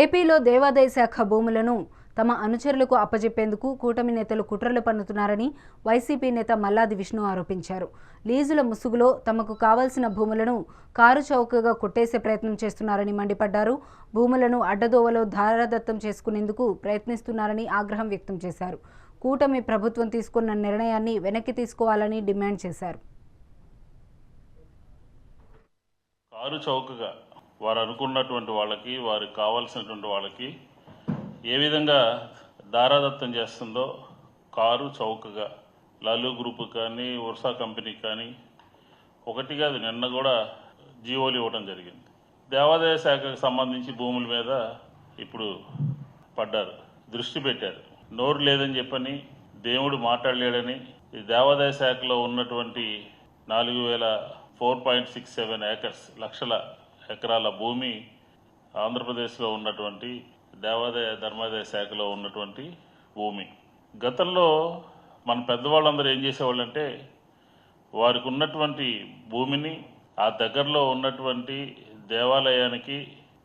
ఏపీలో దేవాదాయ శాఖ భూములను తమ అనుచరులకు అప్పజెప్పేందుకు కూటమి నేతలు కుట్రలు పన్నుతున్నారని వైసీపీ నేత మల్లాది విష్ణు ఆరోపించారు. లీజుల ముసుగులో తమకు కావాల్సిన భూములను కారు చౌకగా కొట్టేసే ప్రయత్నం చేస్తున్నారని మండిపడ్డారు. భూములను అడ్డదోవలో ధారాదత్తం చేసుకునేందుకు ప్రయత్నిస్తున్నారని ఆగ్రహం వ్యక్తం చేశారు. కూటమి ప్రభుత్వం తీసుకున్న నిర్ణయాన్ని వెనక్కి తీసుకోవాలని డిమాండ్ చేశారు. కారు చౌకగా వారు అనుకున్నటువంటి వాళ్ళకి వారికి కావాల్సినటువంటి వాళ్ళకి ఏ విధంగా దారాదత్తం చేస్తుందో కారు చౌకగా లాలు గ్రూప్ కానీ ఉర్సా కంపెనీ కానీ ఒకటి కాదు నిన్న కూడా జీవోలు ఇవ్వడం జరిగింది. దేవాదాయ శాఖకు సంబంధించి భూముల మీద ఇప్పుడు పడ్డారు దృష్టి పెట్టారు. నోరు లేదని చెప్పని దేవుడు మాట్లాడలేడని ఈ దేవాదాయ శాఖలో ఉన్నటువంటి నాలుగు వేల four point six seven acres లక్షల ఎకరాల భూమి ఆంధ్రప్రదేశ్లో ఉన్నటువంటి దేవాదాయ ధర్మాదాయ శాఖలో ఉన్నటువంటి భూమి. గతంలో మన పెద్దవాళ్ళందరూ ఏం చేసేవాళ్ళంటే వారికి ఉన్నటువంటి భూమిని ఆ దగ్గరలో ఉన్నటువంటి దేవాలయానికి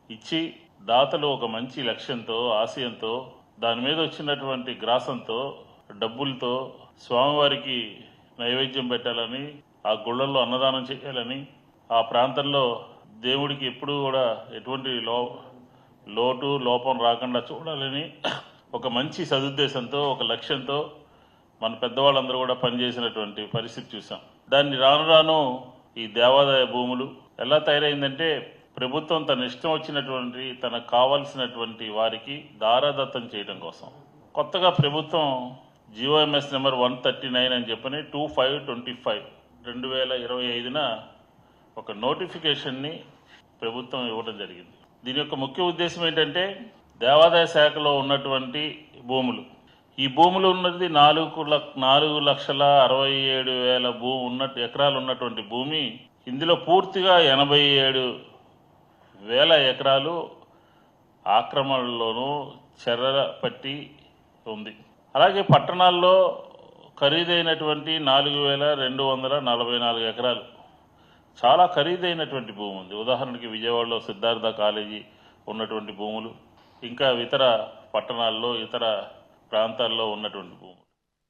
ఇచ్చి దాతలు ఒక మంచి లక్ష్యంతో ఆశయంతో దాని మీద వచ్చినటువంటి గ్రాసంతో డబ్బులతో స్వామివారికి నైవేద్యం పెట్టాలని ఆ గుళ్ళల్లో అన్నదానం చేయాలని ఆ ప్రాంతంలో దేవుడికి ఎప్పుడూ కూడా ఎటువంటి లో లోటు లోపం రాకుండా చూడాలని ఒక మంచి సదుద్దేశంతో ఒక లక్ష్యంతో మన పెద్దవాళ్ళందరూ కూడా పనిచేసినటువంటి పరిస్థితి చూసాం. దాన్ని రాను రాను ఈ దేవాదాయ భూములు ఎలా తయారైందంటే ప్రభుత్వం తన ఇష్టం వచ్చినటువంటి తనకు కావాల్సినటువంటి వారికి దారాదత్తం చేయడం కోసం. కొత్తగా ప్రభుత్వం GO Ms number one thirty nine అని చెప్పని టూ ఫైవ్ ట్వంటీ ఫైవ్ రెండు వేల ఇరవై ఐదున ఒక నోటిఫికేషన్ని ప్రభుత్వం ఇవ్వడం జరిగింది. దీని యొక్క ముఖ్య ఉద్దేశం ఏంటంటే దేవాదాయ శాఖలో ఉన్నటువంటి భూములు. ఈ భూములు ఉన్నది నాలుగు లక్ నాలుగు లక్షల అరవై ఏడు వేల భూమి ఉన్నట్టు ఎకరాలు ఉన్నటువంటి భూమి. ఇందులో పూర్తిగా ఎనభై ఏడు వేల ఎకరాలు ఆక్రమణలోనూ చెర్ర పట్టి ఉంది. అలాగే పట్టణాల్లో ఖరీదైనటువంటి నాలుగు వేల రెండు వందల నలభై నాలుగు ఎకరాలు. చాలా ఖరీదైనటువంటి భూమి ఉంది. ఉదాహరణకి విజయవాడలో సిద్ధార్థ కాలేజీ ఉన్నటువంటి భూములు ఇంకా ఇతర పట్టణాల్లో ఇతర ప్రాంతాల్లో ఉన్నటువంటి భూములు.